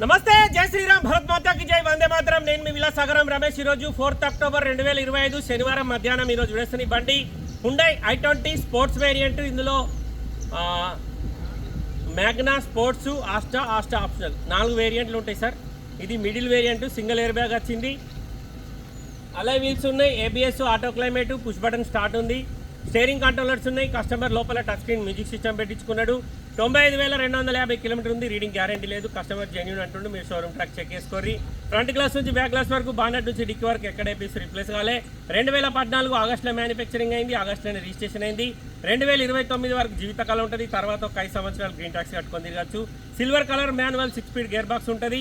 నమస్తే జై శ్రీరామ్ భరత్ మాతాకి జై వందే మాత్రం. నేను మీ విలాసాగరం రమేష్. ఈరోజు ఫోర్త్ అక్టోబర్ రెండు వేల ఇరవై ఐదు శనివారం మధ్యాహ్నం ఈరోజు విడేస్తున్న బండి. Hyundai I twenty sports variant ఇందులో Magna sports Asta Asta optional. నాలుగు వేరియంట్లు ఉంటాయి సార్. ఇది middle variant single air bag వచ్చింది. అలా వీల్స్ ఉన్నాయి ABS auto climate push button start ఉంది. స్టేరింగ్ కంట్రోలర్స్ ఉన్నాయి కస్టమర్ లోపల టచ్ స్క్రీన్ మ్యూజిక్ సిస్టమ్ పెట్టించుకున్నాడు. తొంభై ఐదు వేల రెండు వందల యాభై కిలోమీటర్ ఉంది. రీడింగ్ గ్యారంటీ లేదు. కస్టమర్ జెన్యున్ అంటుండు. మీరు షోరూమ్ ట్రాక్ చెక్ చేసుకోరి ఫ్రంట్ గ్లాస్ నుంచి బ్యాక్ గ్లాస్ వరకు బానెట్ నుంచి డిక్కి వరకు ఎక్కడ పీస్ రిప్లేస్ కాలే. రెండు వేల పద్నాలుగు ఆగస్టులో మ్యానుఫ్యాక్చరింగ్ అయింది. ఆగస్టులోనే రిజిస్ట్రేషన్ అయింది. రెండు వేల ఇరవై తొమ్మిది వరకు జీవితకాలం ఉంటుంది. తర్వాత ఒక ఐదు సంవత్సరాలు గ్రీన్ ట్యాక్స్ కట్టుకొని తిరగచ్చు. Silver colour manual six speed gear box ఉంటుంది.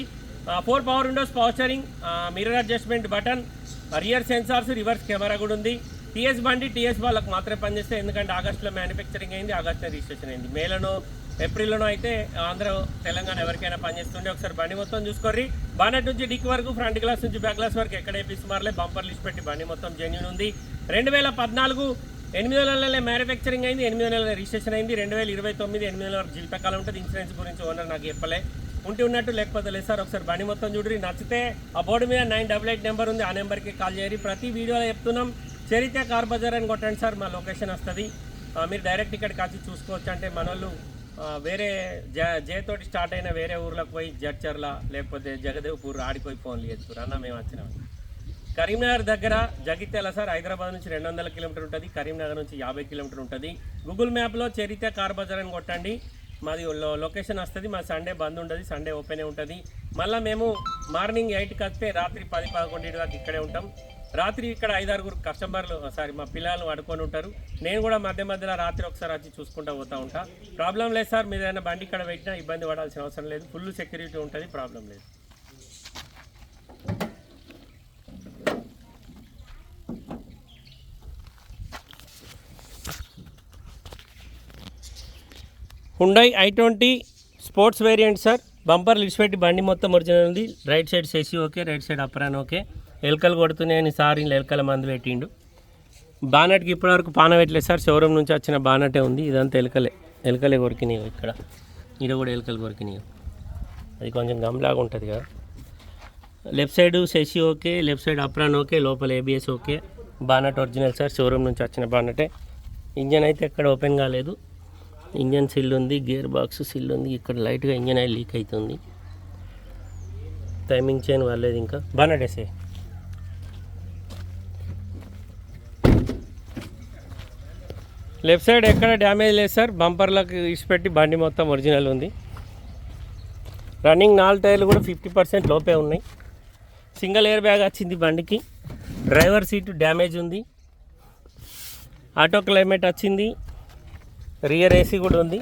Four power windows power steering mirror adjustment button rear sensors reverse camera కూడా ఉంది. టీఎస్ బండి టీఎస్ వాళ్ళకి మాత్రమే పనిచేస్తే ఎందుకంటే ఆగస్టులో మ్యానుఫ్యాక్చరింగ్ అయింది ఆగస్టులో రిజిస్ట్రేషన్ అయింది. మేలోనో ఏప్రిల్లోనో అయితే ఆంధ్ర తెలంగాణ ఎవరికైనా పనిచేస్తుండే ఒకసారి బండి మొత్తం చూసుకోర్రి. బానెట్ నుంచి డిక్ వరకు ఫ్రంట్ గ్లాస్ నుంచి బ్యాక్ గ్లాస్ వరకు ఎక్కడ వేపిసి బంపర్ లిస్ట్ పెట్టి బండి మొత్తం జెన్యున్ ఉంది. రెండు వేల పద్నాలుగు ఎనిమిది నెలలే మ్యానుఫ్యాక్చరింగ్ అయింది ఎనిమిది నెలల రిజిస్ట్రేషన్ అయింది రెండు వేల ఇరవై తొమ్మిది ఎనిమిది నెలల వరకు జీవితకాలం ఉంటుంది. ఇన్సూరెన్స్ గురించి ఓనర్ నాకు చెప్పలే. ఉంటే ఉన్నట్టు లేకపోతే లేదు సార్ ఒకసారి బండి మొత్తం చూడరి నచ్చితే ఆ బోర్డు మీద నైన్ డబల్ ఎయిట్ నెంబర్ ఉంది ఆ నెంబర్కి కాల్ చేయరి ప్రతి వీడియోలో చెప్తున్నాం. చరిత్ర కార్ బజార్ అని కొట్టండి సార్ మా లొకేషన్ వస్తుంది. మీరు డైరెక్ట్ ఇక్కడికి వచ్చి చూసుకోవచ్చు. అంటే మన వాళ్ళు వేరే జ జయతోటి స్టార్ట్ అయిన వేరే ఊర్లకు పోయి జడ్చర్ల లేకపోతే జగదేవ్పూర్ ఆడిపోయి ఫోన్లు చేస్తారు అన్న మేము వచ్చినాం. కరీంనగర్ దగ్గర జగిత్యాల సార్ హైదరాబాద్ నుంచి రెండు వందల కిలోమీటర్ ఉంటుంది. కరీంనగర్ నుంచి యాభై కిలోమీటర్ ఉంటుంది. గూగుల్ మ్యాప్లో చరిత్ర కార్ బజార్ అని కొట్టండి. మాది లొకేషన్ వస్తుంది. మా సండే బంద్ ఉంటుంది సండే ఓపెన్ ఉంటుంది. మళ్ళీ మేము మార్నింగ్ ఎయిట్కి వస్తే రాత్రి పది పదకొండింటి దాకా ఇక్కడే ఉంటాం. రాత్రి ఇక్కడ ఐదారుగురు కస్టమర్లు సారీ మా పిల్లలు అడుకొని ఉంటారు. నేను కూడా మధ్య మధ్యలో రాత్రి ఒకసారి వచ్చి చూసుకుంటూ పోతూ ఉంటా. ప్రాబ్లం లేదు సార్ మీరు ఏదైనా బండి ఇక్కడ పెట్టినా ఇబ్బంది పడాల్సిన అవసరం లేదు. ఫుల్ సెక్యూరిటీ ఉంటుంది ప్రాబ్లం లేదు. Hyundai I twenty sports variant sir bumper పెట్టి బండి మొత్తం ఒరిజినల్ ఉంది. Right side chassis okay right side apron okay ఎలకలు కొడుతున్నాయని సార్ ఇలా ఎలకల మందు పెట్టిండు. బానట్కి ఇప్పటివరకు పాన పెట్టలేదు సార్. షోరూమ్ నుంచి వచ్చిన బానటే ఉంది. ఇదంతా ఎలకలే. ఎలకలే కొరికినాయి ఇక్కడ. ఈడ కూడా ఎలకలు కొరికినాయి. అది కొంచెం గమ్లాగా ఉంటుంది కదా. Left side chassis okay left side apron okay లోపల ABS okay. Bonnet original sir. Showroom నుంచి వచ్చిన బానటే. ఇంజన్ అయితే ఎక్కడ ఓపెన్ కాలేదు. ఇంజన్ సిల్ ఉంది గేర్ బాక్స్ సిల్ ఉంది. ఇక్కడ లైట్గా ఇంజన్ ఆయిల్ లీక్ అవుతుంది. టైమింగ్ చైన్ వాళ్ళేది ఇంకా. బానట్ వేసే లెఫ్ట్ సైడ్ ఎక్కడ డ్యామేజ్ లేదు సార్. బంపర్లకు ఇచ్చిపెట్టి బండి మొత్తం ఒరిజినల్ ఉంది. రన్నింగ్ నాలుగు టైర్లు కూడా ఫిఫ్టీ పర్సెంట్ లోపే ఉన్నాయి. సింగిల్ ఎయిర్ బ్యాగ్ వచ్చింది బండికి. డ్రైవర్ సీటు డ్యామేజ్ ఉంది. ఆటో క్లైమేట్ వచ్చింది. రియర్ ఏసీ కూడా ఉంది.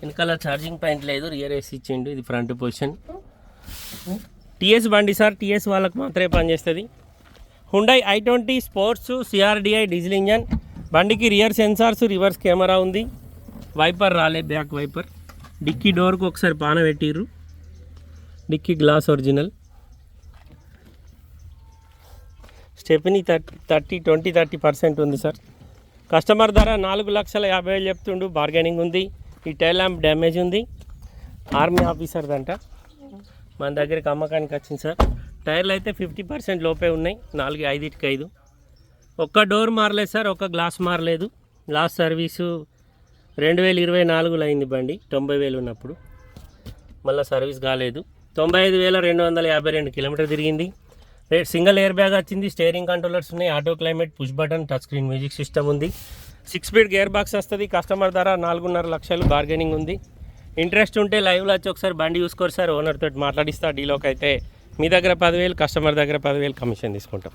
వెనకాల ఛార్జింగ్ పాయింట్ లేదు. రియర్ ఏసీ ఇచ్చిండు. ఇది ఫ్రంట్ పొజిషన్. టీఎస్ బండి సార్. టీఎస్ వాళ్ళకు మాత్రమే పనిచేస్తుంది. Hyundai I twenty sports CRDI diesel engine బండికి రియర్ సెన్సార్స్ రివర్స్ కెమెరా ఉంది. వైపర్ రాలే బ్యాక్ వైపర్. డిక్కీ డోర్కి ఒకసారి పాన పెట్టిర్రు. Dicky glass original. Stepney thirty thirty twenty thirty percent ఉంది సార్. కస్టమర్ ధర నాలుగు లక్షల యాభై వేలు చెప్తుండు. బార్గెనింగ్ ఉంది. ఈ టైల్ ల్యాంప్ డ్యామేజ్ ఉంది. ఆర్మీ ఆఫీసర్ దంట. మన దగ్గరికి అమ్మకానికి వచ్చింది సార్. టైర్లు అయితే ఫిఫ్టీ పర్సెంట్ లోపే ఉన్నాయి. నాలుగు ఐదుటికి ఐదు. ఒక్క డోర్ మారలేదు సార్ ఒక్క గ్లాస్ మారలేదు. లాస్ట్ సర్వీసు రెండు వేల ఇరవై నాలుగులో అయింది బండి తొంభై వేలు ఉన్నప్పుడు. మళ్ళీ సర్వీస్ కాలేదు. తొంభై ఐదు వేల రెండు వందల యాభై రెండు కిలోమీటర్ తిరిగింది. సింగిల్ ఎయిర్ బ్యాగ్ వచ్చింది స్టేరింగ్ కంట్రోలర్స్ ఉన్నాయి auto climate push button touch screen music system ఉంది. సిక్స్ స్పీడ్ గేర్ బాక్స్ వస్తుంది కస్టమర్ ధర నాలుగున్నర లక్షలు బార్గెనింగ్ ఉంది. ఇంట్రెస్ట్ ఉంటే లైవ్లో వచ్చి ఒకసారి బండి చూసుకోరు సార్ ఓనర్ తోటి మాట్లాడిస్తా డీలోకి అయితే మీ దగ్గర పదివేలు కస్టమర్ దగ్గర పదివేలు కమిషన్ తీసుకుంటాం.